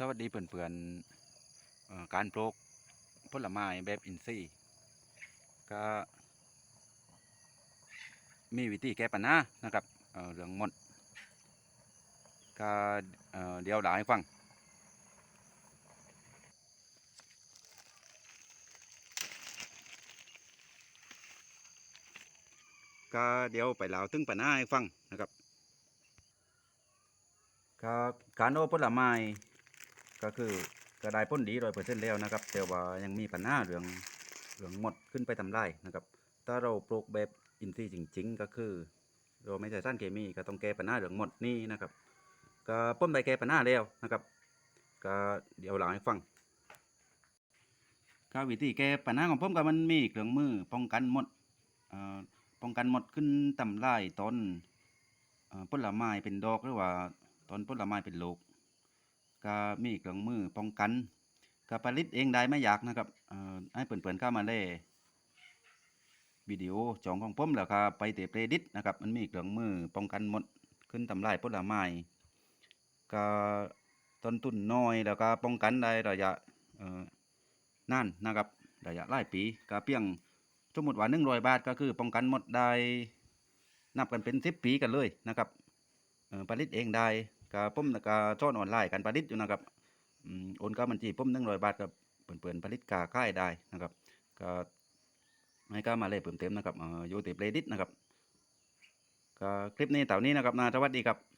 สวัสดีเพื่อนๆเอ่อการปลูกผลไม้แบบอินทรีย์ก็มีวิธีแก้ปัญหานะครับเเรื่องหมดก็เเดี๋ยวเล่าให้ฟังก็เดี๋ยวไปเล่าถึงปัญหาให้ฟังนะครับก็การเอาผลไม้ ก็คือก็ได้ผลดีร้อยเปอร์เซ็นต์แล้วนะครับ แต่ว่ายังมีปัญหาเรื่องเรื่องหมดขึ้นไปทำลายนะครับ ถ้าเราปลูกแบบอินทรีย์จริง ๆ ก็คือ เราไม่ใช่สารเคมีก็ต้องแก้ปัญหาเรื่องหมดนี่นะครับ ก็ป้มได้แก้ปัญหาแล้วนะครับ ก็เดี๋ยวเล่าให้ฟังก็วิธีแก้ปัญหาของผมก็มันมีเครื่องมือป้องกันหมดเอ่อป้องกันหมดขึ้นตำลายต้นผลไม้เป็นดอกหรือว่าต้นผลไม้เป็นลูก ก็มีเครื่องมือป้องกันก็ผลิตเองได้ไม่ยากนะครับให้เปิ่นๆเข้ามาเล่วิดีโอจองของผมแล้วก็ไปเตะเพลดิตนะครับ มันมีเครื่องมือป้องกันหมดขึ้นตำลายผลไม้ก็ต้นทุนน้อยแล้วก็ป้องกันได้ระยะเอ่นนะครับระยะหลายปีก็เพียงสมมติว่าหนึ่งร้อยบาทก็คือป้องกันหมดได้นับกันเป็นสิบปีกันเลยนะครับผลิตเองได้ ก็ผมน่ะก็สอนออนไลน์การผลิตอยู่นะครับโอนเข้าบัญชีผมหนึ่งร้อยบาทกับเปิ่นเปิ่นๆผลิตกาค่ายได้นะครับก็ให้ก้ามาเลยเพิ่มเติมนะครับอยู่ติเพลดิตนะครับก็คลิปนี้เต่านี้นะครับนาสวัสดีครับ